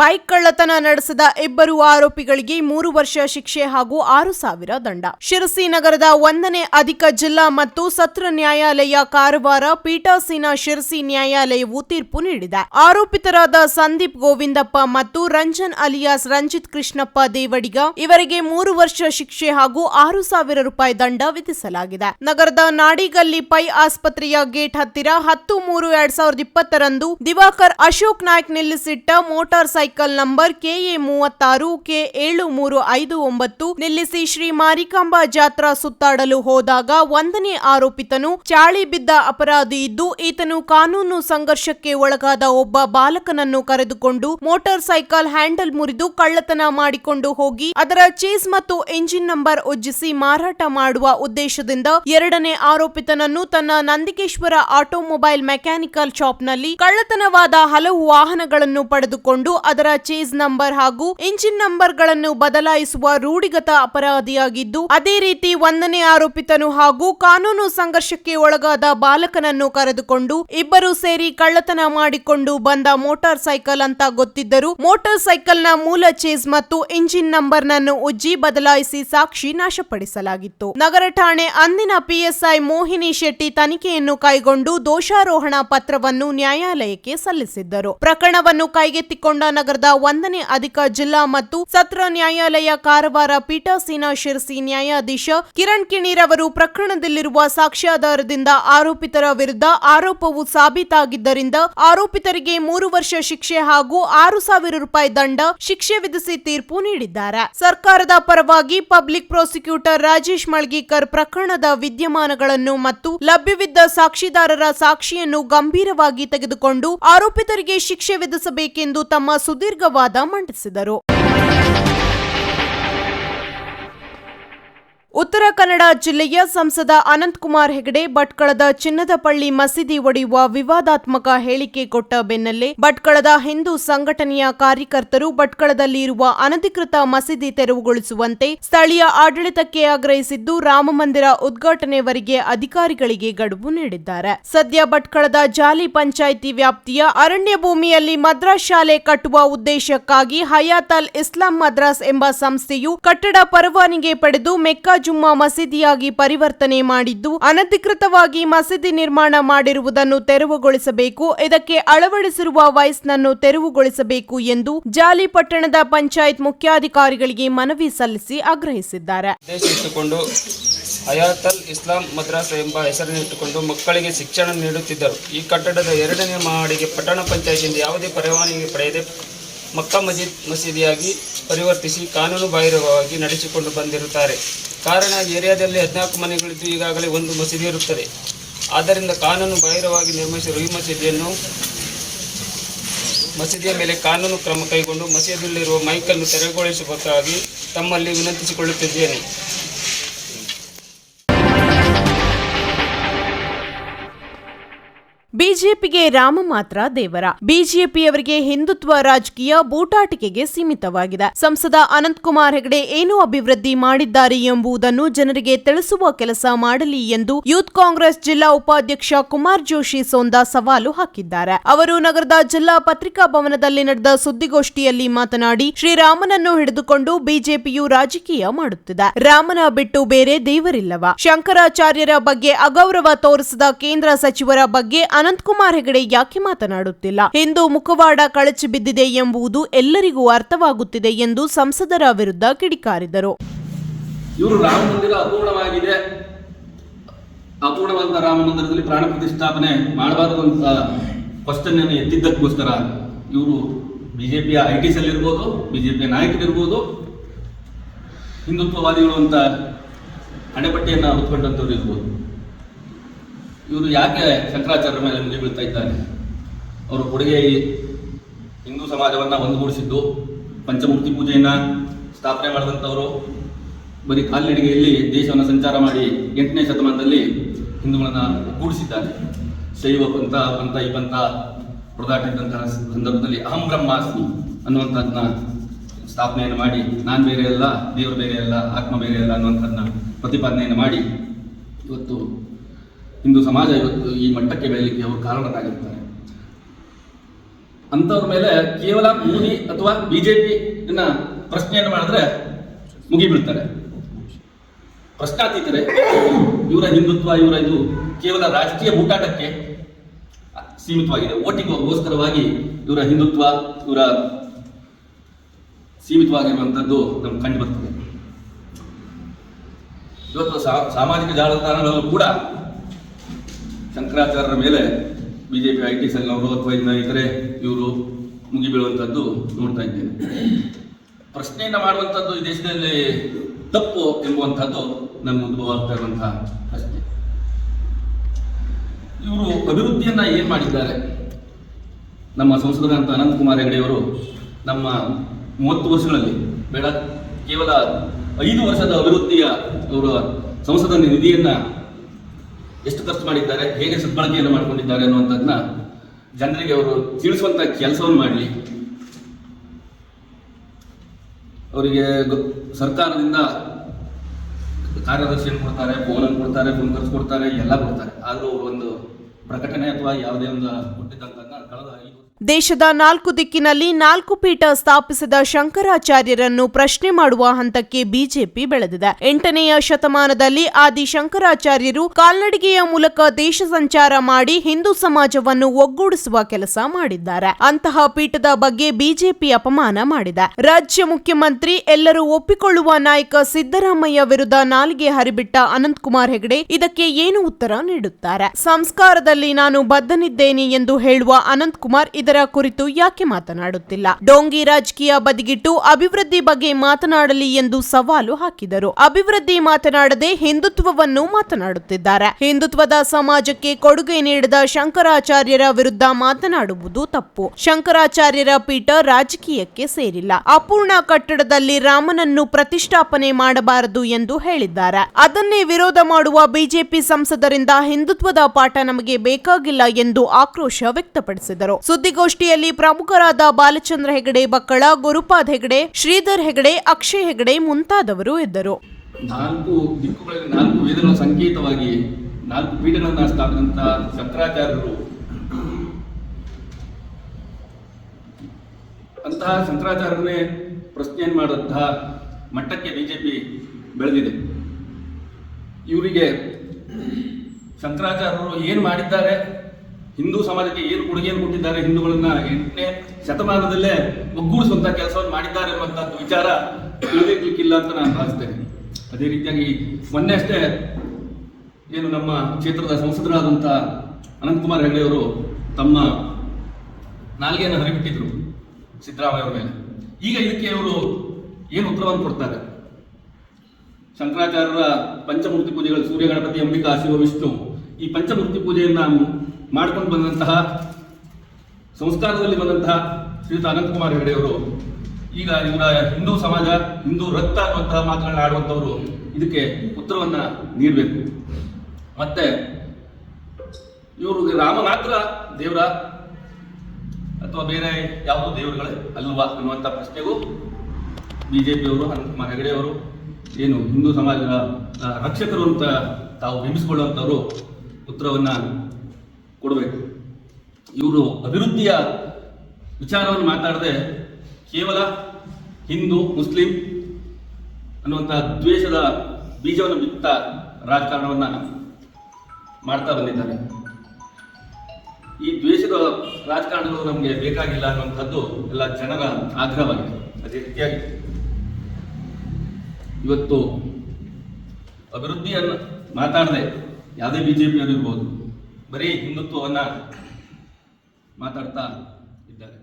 Bike ಕಳ್ಳತನ ನಡೆಸಿದ ಇಬ್ಬರು ಆರೋಪಿಗಳಿಗೆ ಮೂರು ವರ್ಷ ಶಿಕ್ಷೆ ಹಾಗೂ ಆರು ಸಾವಿರ ದಂಡ. ಶಿರಸಿ ನಗರದ ಒಂದನೇ ಅಧಿಕ ಜಿಲ್ಲಾ ಮತ್ತು ಸತ್ರ ನ್ಯಾಯಾಲಯ ಕಾರವಾರ ಪೀಠಾಸೀನ ಶಿರಸಿ ನ್ಯಾಯಾಲಯವು ತೀರ್ಪು ನೀಡಿದೆ. ಆರೋಪಿತರಾದ ಸಂದೀಪ್ ಗೋವಿಂದಪ್ಪ ಮತ್ತು ರಂಜನ್ ಅಲಿಯಾಸ್ ರಂಜಿತ್ ಕೃಷ್ಣಪ್ಪ ದೇವಡಿಗ ಇವರಿಗೆ ಮೂರು ವರ್ಷ ಶಿಕ್ಷೆ ಹಾಗೂ ಆರು ಸಾವಿರ ರೂಪಾಯಿ ದಂಡ ವಿಧಿಸಲಾಗಿದೆ. ನಗರದ ನಾಡಿಗಲ್ಲಿ ಪೈ ಆಸ್ಪತ್ರೆಯ ಗೇಟ್ ಹತ್ತಿರ ಹತ್ತು ಮೂರು ಎರಡ್ ಸಾವಿರದ ಇಪ್ಪತ್ತರಂದು ದಿವಾಕರ್ ಅಶೋಕ್ ನಾಯ್ಕ್ ನಿಲ್ಲಿಸಿಟ್ಟ ಮೋಟಾರ್ ಸೈಕಲ್ ನಂಬರ್ ಕೆಎ ಮೂವತ್ತಾರು ಕೆ ಏಳು ಮೂರು ಐದು ಒಂಬತ್ತು ನಿಲ್ಲಿಸಿ ಶ್ರೀ ಮಾರಿಕಾಂಬಾ ಜಾತ್ರಾ ಸುತ್ತಾಡಲು ಹೋದಾಗ ಒಂದನೇ ಆರೋಪಿತನು ಚಾಳಿ ಬಿದ್ದ ಅಪರಾಧಿ ಇದ್ದು ಈತನು ಕಾನೂನು ಸಂಘರ್ಷಕ್ಕೆ ಒಳಗಾದ ಒಬ್ಬ ಬಾಲಕನನ್ನು ಕರೆದುಕೊಂಡು ಮೋಟಾರ್ ಸೈಕಲ್ ಹ್ಯಾಂಡಲ್ ಮುರಿದು ಕಳ್ಳತನ ಮಾಡಿಕೊಂಡು ಹೋಗಿ ಅದರ ಚೇಸ್ ಮತ್ತು ಎಂಜಿನ್ ನಂಬರ್ ಉಜ್ಜಿಸಿ ಮಾರಾಟ ಮಾಡುವ ಉದ್ದೇಶದಿಂದ ಎರಡನೇ ಆರೋಪಿತನನ್ನು ತನ್ನ ನಂದಿಕೇಶ್ವರ ಆಟೋಮೊಬೈಲ್ ಮೆಕ್ಯಾನಿಕಲ್ ಶಾಪ್ನಲ್ಲಿ ಕಳ್ಳತನವಾದ ಹಲವು ವಾಹನಗಳನ್ನು ಪಡೆದುಕೊಂಡು ಅದರ ಚೇಸ್ ನಂಬರ್ ಹಾಗೂ ಇಂಜಿನ್ ನಂಬರ್ಗಳನ್ನು ಬದಲಾಯಿಸುವ ರೂಢಿಗತ ಅಪರಾಧಿಯಾಗಿದ್ದು, ಅದೇ ರೀತಿ ಒಂದನೇ ಆರೋಪಿತನು ಹಾಗೂ ಕಾನೂನು ಸಂಘರ್ಷಕ್ಕೆ ಒಳಗಾದ ಬಾಲಕನನ್ನು ಕರೆದುಕೊಂಡು ಇಬ್ಬರು ಸೇರಿ ಕಳ್ಳತನ ಮಾಡಿಕೊಂಡು ಬಂದ ಮೋಟಾರ್ ಸೈಕಲ್ ಅಂತ ಗೊತ್ತಿದ್ದರು, ಮೋಟಾರ್ ಸೈಕಲ್ನ ಮೂಲ ಚೇಸ್ ಮತ್ತು ಇಂಜಿನ್ ನಂಬರ್ನನ್ನು ಉಜ್ಜಿ ಬದಲಾಯಿಸಿ ಸಾಕ್ಷಿ ನಾಶಪಡಿಸಲಾಗಿತ್ತು. ನಗರ ಠಾಣೆ ಅಂದಿನ ಪಿಎಸ್ಐ ಮೋಹಿನಿ ಶೆಟ್ಟಿ ತನಿಖೆಯನ್ನು ಕೈಗೊಂಡು ದೋಷಾರೋಹಣ ಪತ್ರವನ್ನು ನ್ಯಾಯಾಲಯಕ್ಕೆ ಸಲ್ಲಿಸಿದ್ದರು. ಪ್ರಕರಣವನ್ನು ಕೈಗೆತ್ತಿಕೊಂಡ ನಗರದ ಒಂದನೇ ಅಧಿಕ ಜಿಲ್ಲಾ ಮತ್ತು ಸತ್ರ ನ್ಯಾಯಾಲಯ ಕಾರವಾರ ಪೀಠಾಸೀನ ಶಿರಸಿ ನ್ಯಾಯಾಧೀಶ ಕಿರಣ್ ಕಿಣೀರ್ ಅವರು ಪ್ರಕರಣದಲ್ಲಿರುವ ಸಾಕ್ಷ್ಯಾಧಾರದಿಂದ ಆರೋಪಿತರ ವಿರುದ್ಧ ಆರೋಪವು ಸಾಬೀತಾಗಿದ್ದರಿಂದ ಆರೋಪಿತರಿಗೆ ಮೂರು ವರ್ಷ ಶಿಕ್ಷೆ ಹಾಗೂ ಆರು ಸಾವಿರ ರೂಪಾಯಿ ದಂಡ ಶಿಕ್ಷೆ ವಿಧಿಸಿ ತೀರ್ಪು ನೀಡಿದ್ದಾರೆ. ಸರ್ಕಾರದ ಪರವಾಗಿ ಪಬ್ಲಿಕ್ ಪ್ರಾಸಿಕ್ಯೂಟರ್ ರಾಜೇಶ್ ಮಳ್ಗೀಕರ್ ಪ್ರಕರಣದ ವಿದ್ಯಮಾನಗಳನ್ನು ಮತ್ತು ಲಭ್ಯವಿದ್ದ ಸಾಕ್ಷಿದಾರರ ಸಾಕ್ಷಿಯನ್ನು ಗಂಭೀರವಾಗಿ ತೆಗೆದುಕೊಂಡು ಆರೋಪಿತರಿಗೆ ಶಿಕ್ಷೆ ವಿಧಿಸಬೇಕೆಂದು ತಮ್ಮ ಸುದೀರ್ಘ ವಾದ ಮಂಡಿಸಿದರು. ಉತ್ತರ ಕನ್ನಡ ಜಿಲ್ಲೆಯ ಸಂಸದ ಅನಂತಕುಮಾರ್ ಹೆಗಡೆ ಭಟ್ಕಳದ ಚಿನ್ನದಪಳ್ಳಿ ಮಸೀದಿ ಒಡೆಯುವ ವಿವಾದಾತ್ಮಕ ಹೇಳಿಕೆ ಕೊಟ್ಟ ಬೆನ್ನಲ್ಲೇ ಭಟ್ಕಳದ ಹಿಂದೂ ಸಂಘಟನೆಯ ಕಾರ್ಯಕರ್ತರು ಭಟ್ಕಳದಲ್ಲಿ ಇರುವ ಅನಧಿಕೃತ ಮಸೀದಿ ತೆರವುಗೊಳಿಸುವಂತೆ ಸ್ಥಳೀಯ ಆಡಳಿತಕ್ಕೆ ಆಗ್ರಹಿಸಿದ್ದು ರಾಮಮಂದಿರ ಉದ್ಘಾಟನೆವರೆಗೆ ಅಧಿಕಾರಿಗಳಿಗೆ ಗಡುವು ನೀಡಿದ್ದಾರೆ. ಸದ್ಯ ಭಟ್ಕಳದ ಜಾಲಿ ಪಂಚಾಯಿತಿ ವ್ಯಾಪ್ತಿಯ ಅರಣ್ಯ ಭೂಮಿಯಲ್ಲಿ ಮದ್ರಾಸ್ ಶಾಲೆ ಕಟ್ಟುವ ಉದ್ದೇಶಕ್ಕಾಗಿ ಹಯಾತ್ ಅಲ್ ಇಸ್ಲಾಂ ಮದ್ರಾಸ್ ಎಂಬ ಸಂಸ್ಥೆಯು ಕಟ್ಟಡ ಪರವಾನಿಗೆ ಪಡೆದು ಮೆಕ್ಕಾ ಜುಮ್ಮಾ ಮಸೀದಿಯಾಗಿ ಪರಿವರ್ತನೆ ಮಾಡಿದ್ದು, ಅನಧಿಕೃತವಾಗಿ ಮಸೀದಿ ನಿರ್ಮಾಣ ಮಾಡಿರುವುದನ್ನು ತೆರವುಗೊಳಿಸಬೇಕು, ಇದಕ್ಕೆ ಅಳವಡಿಸಿರುವ ವಯಸ್ಸನ್ನು ತೆರವುಗೊಳಿಸಬೇಕು ಎಂದು ಜಾಲಿ ಪಟ್ಟಣದ ಪಂಚಾಯತ್ ಮುಖ್ಯಾಧಿಕಾರಿಗಳಿಗೆ ಮನವಿ ಸಲ್ಲಿಸಿ ಆಗ್ರಹಿಸಿದ್ದಾರೆ. ಅಯಾತಲ್ ಇಸ್ಲಾಂ ಮದ್ರಾಸ ಎಂಬ ಹೆಸರನ್ನಿಟ್ಟುಕೊಂಡು ಮಕ್ಕಳಿಗೆ ಶಿಕ್ಷಣ ನೀಡುತ್ತಿದ್ದರು. ಈ ಕಟ್ಟಡದ ಎರಡನೇ ಮಹಡಿಗೆ ಪಟ್ಟಣ ಪಂಚಾಯತಿಯಿಂದ ಯಾವುದೇ ಪರವಾನಗಿ ಪಡೆಯದೆ ಮಕ್ಕಾ ಮಸೀದ್ ಮಸೀದಿಯಾಗಿ ಪರಿವರ್ತಿಸಿ ಕಾನೂನು ಬಾಹಿರವಾಗಿ ನಡೆಸಿಕೊಂಡು ಬಂದಿರುತ್ತಾರೆ. ಕಾರಣ ಏರಿಯಾದಲ್ಲಿ ಹದಿನಾಲ್ಕು ಮನೆಗಳಿದ್ದು ಈಗಾಗಲೇ ಒಂದು ಮಸೀದಿ ಇರುತ್ತದೆ. ಆದ್ದರಿಂದ ಕಾನೂನು ಬಾಹಿರವಾಗಿ ನಿರ್ಮಿಸಿರುವ ಈ ಮಸೀದಿಯನ್ನು ಮಸೀದಿಯ ಮೇಲೆ ಕಾನೂನು ಕ್ರಮ ಕೈಗೊಂಡು ಮಸೀದಿಯಲ್ಲಿರುವ ಮೈಕನ್ನು ತೆರವುಗೊಳಿಸಬೇಕಾಗಿ ತಮ್ಮಲ್ಲಿ ವಿನಂತಿಸಿಕೊಳ್ಳುತ್ತಿದ್ದೇನೆ. ಬಿಜೆಪಿಗೆ ರಾಮ ಮಾತ್ರ ದೇವರ. ಬಿಜೆಪಿಯವರಿಗೆ ಹಿಂದುತ್ವ ರಾಜಕೀಯ ಬೂಟಾಟಿಕೆಗೆ ಸೀಮಿತವಾಗಿದೆ. ಸಂಸದ ಅನಂತಕುಮಾರ್ ಹೆಗಡೆ ಏನು ಅಭಿವೃದ್ಧಿ ಮಾಡಿದ್ದಾರೆ ಎಂಬುದನ್ನು ಜನರಿಗೆ ತಿಳಿಸುವ ಕೆಲಸ ಮಾಡಲಿ ಎಂದು ಯೂತ್ ಕಾಂಗ್ರೆಸ್ ಜಿಲ್ಲಾ ಉಪಾಧ್ಯಕ್ಷ ಕುಮಾರ್ ಜೋಶಿ ಸೋಂದಾ ಸವಾಲು ಹಾಕಿದ್ದಾರೆ. ಅವರು ನಗರದ ಜಿಲ್ಲಾ ಪತ್ರಿಕಾ ಭವನದಲ್ಲಿ ನಡೆದ ಸುದ್ದಿಗೋಷ್ಠಿಯಲ್ಲಿ ಮಾತನಾಡಿ, ಶ್ರೀರಾಮನನ್ನು ಹಿಡಿದುಕೊಂಡು ಬಿಜೆಪಿಯು ರಾಜಕೀಯ ಮಾಡುತ್ತಿದೆ. ರಾಮನ ಬಿಟ್ಟು ಬೇರೆ ದೇವರಿಲ್ಲವ. ಶಂಕರಾಚಾರ್ಯರ ಬಗ್ಗೆ ಅಗೌರವ ತೋರಿಸಿದ ಕೇಂದ್ರ ಸಚಿವರ ಬಗ್ಗೆ ಅನಂತಕುಮಾರ್ ಹೆಗಡೆ ಯಾಕೆ ಮಾತನಾಡುತ್ತಿಲ್ಲ? ಹಿಂದೂ ಮುಖವಾಡ ಕಳಚಿ ಬಿದ್ದಿದೆ ಎಂಬುದು ಎಲ್ಲರಿಗೂ ಅರ್ಥವಾಗುತ್ತಿದೆ ಎಂದು ಸಂಸದರ ವಿರುದ್ಧ ಕಿಡಿಕಾರಿದರು. ಇವರು ರಾಮ ಮಂದಿರ ಅಪೂರ್ಣವಾಗಿದೆ. ಅಪೂರ್ಣವಾದ ರಾಮ ಮಂದಿರದಲ್ಲಿ ಪ್ರಾಣ ಪ್ರತಿಷ್ಠಾಪನೆ ಮಾಡಬಾರದು ಅಂತ ಕ್ವಶನ್ ಎತ್ತಿದ್ದಕ್ಕೋಸ್ಕರ ಇವರು ಬಿಜೆಪಿಯ ಐ ಟಿ ಸೆಲ್ ಇರ್ಬೋದು ಬಿಜೆಪಿಯ ನಾಯಕರಿರ್ಬೋದು, ಹಿಂದುತ್ವವಾದಿಗಳು ಅಂತ ಹಣೆಪಟ್ಟಿಯನ್ನು ಹೊತ್ಕೊಂಡಂಥವ್ರು ಇರ್ಬೋದು. ಇವರು ಯಾಕೆ ಶಂಕರಾಚಾರ್ಯರ ಮೇಲೆ ಮುಗಿ ಬೀಳ್ತಾ ಇದ್ದಾರೆ? ಅವರು ಕೊಡುಗೆ ಹಿಂದೂ ಸಮಾಜವನ್ನು ಒಂದುಗೂಡಿಸಿದ್ದು ಪಂಚಮೂರ್ತಿ ಪೂಜೆಯನ್ನು ಸ್ಥಾಪನೆ ಮಾಡಿದಂಥವರು. ಬರೀ ಕಾಲ್ನಡಿಗೆಯಲ್ಲಿ ದೇಶವನ್ನು ಸಂಚಾರ ಮಾಡಿ ಎಂಟನೇ ಶತಮಾನದಲ್ಲಿ ಹಿಂದೂಗಳನ್ನು ಒಗ್ಗೂಡಿಸಿದ್ದಾರೆ ಶೈವ ಪಂಥ ಪಂಥ ಈ ಪಂಥ ಹೊಡೆದಾಟಿದ್ದಂತಹ ಸಂದರ್ಭದಲ್ಲಿ ಅಹಂ ಬ್ರಹ್ಮಾಸ್ಮಿ ಅನ್ನುವಂಥದ್ದನ್ನ ಸ್ಥಾಪನೆಯನ್ನು ಮಾಡಿ ನಾನು ಬೇರೆ ಅಲ್ಲ, ದೇವರು ಬೇರೆ ಅಲ್ಲ, ಆತ್ಮ ಬೇರೆ ಅಲ್ಲ ಅನ್ನುವಂಥದ್ದನ್ನ ಪ್ರತಿಪಾದನೆಯನ್ನು ಮಾಡಿ ಇವತ್ತು ಹಿಂದೂ ಸಮಾಜ ಇವತ್ತು ಈ ಮಟ್ಟಕ್ಕೆ ಬೆಳಲಿಕ್ಕೆ ಅವರು ಕಾರಣರಾಗಿರ್ತಾರೆ. ಅಂಥವ್ರ ಮೇಲೆ ಕೇವಲ ಮೋದಿ ಅಥವಾ ಬಿಜೆಪಿ ಪ್ರಶ್ನೆಯನ್ನು ಮಾಡಿದ್ರೆ ಮುಗಿಬಿಡ್ತಾರೆ. ಪ್ರಶ್ನಾತೀತರೆ, ಇವರ ಹಿಂದುತ್ವ, ಇವರ ಇದು ಕೇವಲ ರಾಜಕೀಯ ಬೂಟಾಟಕ್ಕೆ ಸೀಮಿತವಾಗಿದೆ. ಓಟಿಗೋಸ್ಕರವಾಗಿ ಇವರ ಹಿಂದುತ್ವ, ಇವರ ಸೀಮಿತವಾಗಿರುವಂಥದ್ದು ನಮ್ಗೆ ಕಂಡು ಬರ್ತದೆ. ಇವತ್ತು ಸಾಮಾಜಿಕ ಜಾಲತಾಣಗಳಲ್ಲೂ ಕೂಡ ಶಂಕರಾಚಾರ್ಯರ ಮೇಲೆ ಬಿಜೆಪಿ, ಐ ಟಿ ಸಂಘವರು ಅಥವಾ ಇನ್ನು ಇತರೆ ಇವರು ಮುಗಿಬೀಳುವಂಥದ್ದು ನೋಡ್ತಾ ಇದ್ದೇನೆ. ಪ್ರಶ್ನೆಯನ್ನು ಮಾಡುವಂಥದ್ದು ಈ ದೇಶದಲ್ಲಿ ತಪ್ಪು ಎಂಬುವಂಥದ್ದು ನಮ್ಮ ಉದ್ಭವ ಆಗ್ತಾ ಇರುವಂತಹ ಪ್ರಶ್ನೆ. ಇವರು ಅಭಿವೃದ್ಧಿಯನ್ನ ಏನ್ ಮಾಡಿದ್ದಾರೆ? ನಮ್ಮ ಸಂಸದರಂತ ಅನಂತಕುಮಾರ್ ಹೆಗಡೆಯವರು ನಮ್ಮ ಮೂವತ್ತು ವರ್ಷಗಳಲ್ಲಿ ಬೇಡ ಕೇವಲ ಐದು ವರ್ಷದ ಅಭಿವೃದ್ಧಿಯ ಅವರ ಸಂಸದ ನಿಧಿಯನ್ನ ಎಷ್ಟು ಖರ್ಚು ಮಾಡಿದ್ದಾರೆ, ಹೇಗೆ ಸದ್ಬಳಕೆಯನ್ನು ಮಾಡಿಕೊಂಡಿದ್ದಾರೆ ಅನ್ನುವಂಥದ್ದನ್ನ ಜನರಿಗೆ ಅವರು ತಿಳಿಸುವಂತ ಕೆಲಸವನ್ನು ಮಾಡಲಿ. ಅವರಿಗೆ ಸರ್ಕಾರದಿಂದ ಕಾರ್ಯದರ್ಶಿಯನ್ನು ಕೊಡ್ತಾರೆ ಫೋನ್ ಅನ್ನು ಕೊಡ್ತಾರೆ, ಫೋನ್ ಖರ್ಚು ಕೊಡ್ತಾರೆ, ಎಲ್ಲ ಕೊಡ್ತಾರೆ. ಆದರೂ ಒಂದು ಪ್ರಕಟಣೆ ಅಥವಾ ಯಾವುದೇ ಒಂದು ಕೊಟ್ಟಿದ್ದಂಥದ್ದನ್ನ ಕಳೆದ ದೇಶದ ನಾಲ್ಕು ದಿಕ್ಕಿನಲ್ಲಿ ನಾಲ್ಕು ಪೀಠ ಸ್ಥಾಪಿಸಿದ ಶಂಕರಾಚಾರ್ಯರನ್ನು ಪ್ರಶ್ನೆ ಮಾಡುವ ಹಂತಕ್ಕೆ ಬಿಜೆಪಿ ಬೆಳೆದಿದೆ. ಎಂಟನೆಯ ಶತಮಾನದಲ್ಲಿ ಆದಿ ಶಂಕರಾಚಾರ್ಯರು ಕಾಲ್ನಡಿಗೆಯ ಮೂಲಕ ದೇಶ ಸಂಚಾರ ಮಾಡಿ ಹಿಂದೂ ಸಮಾಜವನ್ನು ಒಗ್ಗೂಡಿಸುವ ಕೆಲಸ ಮಾಡಿದ್ದಾರೆ. ಅಂತಹ ಪೀಠದ ಬಗ್ಗೆ ಬಿಜೆಪಿ ಅಪಮಾನ ಮಾಡಿದೆ. ರಾಜ್ಯ ಮುಖ್ಯಮಂತ್ರಿ, ಎಲ್ಲರೂ ಒಪ್ಪಿಕೊಳ್ಳುವ ನಾಯಕ ಸಿದ್ದರಾಮಯ್ಯ ವಿರುದ್ಧ ನಾಲಿಗೆ ಹರಿಬಿಟ್ಟ ಅನಂತಕುಮಾರ್ ಹೆಗಡೆ ಇದಕ್ಕೆ ಏನು ಉತ್ತರ ನೀಡುತ್ತಾರೆ? ಸಂಸ್ಕಾರದಲ್ಲಿ ನಾನು ಬದ್ಧನಿದ್ದೇನೆ ಎಂದು ಹೇಳುವ ಅನಂತಕುಮಾರ್ ಕುರಿತು ಯಾಕೆ ಮಾತನಾಡುತ್ತಿಲ್ಲ? ಡೋಂಗಿ ರಾಜಕೀಯ ಬದಿಗಿಟ್ಟು ಅಭಿವೃದ್ಧಿ ಬಗ್ಗೆ ಮಾತನಾಡಲಿ ಎಂದು ಸವಾಲು ಹಾಕಿದರು. ಅಭಿವೃದ್ಧಿ ಮಾತನಾಡದೆ ಹಿಂದುತ್ವವನ್ನು ಮಾತನಾಡುತ್ತಿದ್ದಾರೆ. ಹಿಂದುತ್ವದ ಸಮಾಜಕ್ಕೆ ಕೊಡುಗೆ ನೀಡಿದ ಶಂಕರಾಚಾರ್ಯರ ವಿರುದ್ಧ ಮಾತನಾಡುವುದು ತಪ್ಪು. ಶಂಕರಾಚಾರ್ಯರ ಪೀಠ ರಾಜಕೀಯಕ್ಕೆ ಸೇರಿಲ್ಲ. ಅಪೂರ್ಣ ಕಟ್ಟಡದಲ್ಲಿ ರಾಮನನ್ನು ಪ್ರತಿಷ್ಠಾಪನೆ ಮಾಡಬಾರದು ಎಂದು ಹೇಳಿದ್ದಾರೆ. ಅದನ್ನೇ ವಿರೋಧ ಮಾಡುವ ಬಿಜೆಪಿ ಸಂಸದರಿಂದ ಹಿಂದುತ್ವದ ಪಾಠ ನಮಗೆ ಬೇಕಾಗಿಲ್ಲ ಎಂದು ಆಕ್ರೋಶ ವ್ಯಕ್ತಪಡಿಸಿದರು. ಸುದ್ದಿಗೋಷ್ಠಿಯಲ್ಲಿ ಪ್ರಮುಖರಾದ ಬಾಲಚಂದ್ರ ಹೆಗಡೆ, ಬಕ್ಕಳ, ಗುರುಪಾದ್ ಹೆಗಡೆ, ಶ್ರೀಧರ್ ಹೆಗಡೆ, ಅಕ್ಷಯ್ ಹೆಗಡೆ ಮುಂತಾದವರು ಇದ್ದರು. ನಾಲ್ಕು ದಿಕ್ಕುಗಳಲ್ಲಿ ನಾಲ್ಕು ವೇದಗಳ ಸಂಕೇತವಾಗಿ ನಾಲ್ಕು ಪೀಠಗಳನ್ನ ಸ್ಥಾಪಿಸಿದಂತ ಶಂಕರಾಚಾರ್ಯರು. ಅಂತಹ ಶಂಕರಾಚಾರ್ಯರನ್ನೇ ಪ್ರಶ್ನೆಯನ್ನು ಮಾಡುವಂತಹ ಮಟ್ಟಕ್ಕೆ ಬಿಜೆಪಿ ಬೆಳೆದಿದೆ. ಇವರಿಗೆ ಶಂಕರಾಚಾರ್ಯರು ಏನು ಮಾಡಿದ್ದಾರೆ? ಹಿಂದೂ ಸಮಾಜಕ್ಕೆ ಏನು ಕೊಡುಗೆಯನ್ನು ಕೊಟ್ಟಿದ್ದಾರೆ ಹಿಂದೂಗಳನ್ನ ಎಂಟನೇ ಶತಮಾನದಲ್ಲೇ ಒಗ್ಗೂಡಿಸುವಂತ ಕೆಲಸವನ್ನು ಮಾಡಿದ್ದಾರೆ ಅನ್ನುವಂಥದ್ದು ವಿಚಾರ ತಿಳಿದಿರ್ಲಿಕ್ಕಿಲ್ಲ ಅಂತ ನಾನು ಭಾವಿಸ್ತೇನೆ. ಅದೇ ರೀತಿಯಾಗಿ ಮೊನ್ನೆ ಅಷ್ಟೇ ಏನು ನಮ್ಮ ಕ್ಷೇತ್ರದ ಸಂಸದರಾದಂಥ ಅನಂತಕುಮಾರ್ ಹೆಗಡೆ ಅವರು ತಮ್ಮ ನಾಲ್ಗೆಯನ್ನು ಹರಿಬಿಟ್ಟಿದ್ರು ಸಿದ್ದರಾಮಯ್ಯ ಅವರ ಮೇಲೆ. ಈಗ ಇದಕ್ಕೆ ಅವರು ಏನು ಉತ್ತರವನ್ನು ಕೊಡ್ತಾರೆ? ಶಂಕರಾಚಾರ್ಯರ ಪಂಚಮೂರ್ತಿ ಪೂಜೆಗಳು ಸೂರ್ಯ ಗಣಪತಿ ಅಂಬಿಕಾ ಶಿವ ವಿಷ್ಣು ಈ ಪಂಚಮೂರ್ತಿ ಪೂಜೆಯನ್ನ ಮಾಡ್ಕೊಂಡು ಬಂದಂತಹ ಸಂಸ್ಕಾರದಲ್ಲಿ ಬಂದಂತಹ ಶ್ರೀಯುತ ಅನಂತಕುಮಾರ್ ಹೆಗಡೆ ಅವರು, ಈಗ ಇವರ ಹಿಂದೂ ಸಮಾಜ, ಹಿಂದೂ ರಕ್ತ ಅನ್ನುವಂತಹ ಮಾತುಗಳನ್ನ ಆಡುವಂಥವರು, ಇದಕ್ಕೆ ಉತ್ತರವನ್ನ ನೀಡಬೇಕು. ಮತ್ತೆ ಇವರು ರಾಮ ಮಾತ್ರ ದೇವರ, ಅಥವಾ ಬೇರೆ ಯಾವುದೋ ದೇವರುಗಳೇ ಅಲ್ವಾ ಅನ್ನುವಂಥ ಪ್ರಶ್ನೆಗೂ ಬಿಜೆಪಿಯವರು ಅನಂತಕುಮಾರ್ ಹೆಗಡೆ ಅವರು, ಏನು ಹಿಂದೂ ಸಮಾಜದ ರಕ್ಷಕರು ಅಂತ ತಾವು ಬಿಂಬಿಸಿಕೊಳ್ಳುವಂಥವರು ಉತ್ತರವನ್ನ ಕೊಡಬೇಕು. ಇವರು ಅಭಿವೃದ್ಧಿಯ ವಿಚಾರವನ್ನು ಮಾತಾಡದೆ ಕೇವಲ ಹಿಂದೂ, ಮುಸ್ಲಿಂ ಅನ್ನುವಂತಹ ದ್ವೇಷದ ಬೀಜವನ್ನು ಬಿತ್ತ ರಾಜಕಾರಣವನ್ನು ಮಾಡ್ತಾ ಬಂದಿದ್ದಾರೆ. ಈ ದ್ವೇಷದ ರಾಜಕಾರಣಗಳು ನಮಗೆ ಬೇಕಾಗಿಲ್ಲ ಅನ್ನುವಂಥದ್ದು ಎಲ್ಲ ಜನರ ಆಗ್ರಹವಾಗಿದೆ. ಅದೇ ರೀತಿಯಾಗಿ ಇವತ್ತು ಅಭಿವೃದ್ಧಿಯನ್ನು ಮಾತಾಡದೆ ಯಾವುದೇ ಬಿಜೆಪಿಯವರು ಇರ್ಬೋದು ಬರೀ ಹಿಂದುತ್ವವನ್ನ ಮಾತಾಡ್ತಾ ಇದ್ದಾರೆ.